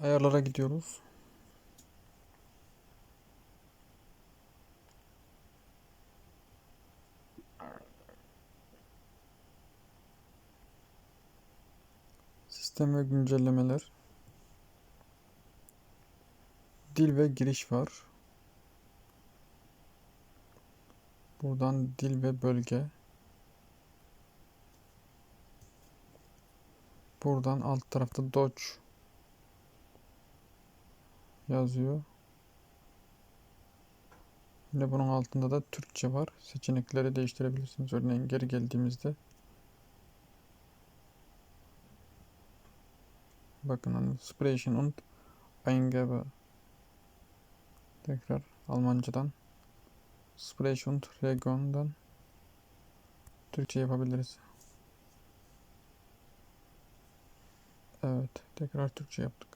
Ayarlara gidiyoruz. Sistem ve güncellemeler. Dil ve giriş var. Buradan dil ve bölge. Buradan alt tarafta Dodge yazıyor. Yine bunun altında da Türkçe var. Seçenekleri değiştirebilirsiniz. Örneğin geri geldiğimizde bakın hani Sprechen und Eingabe tekrar Almancadan Sprechen und Region'dan Türkçe yapabiliriz. Evet, tekrar Türkçe yaptık.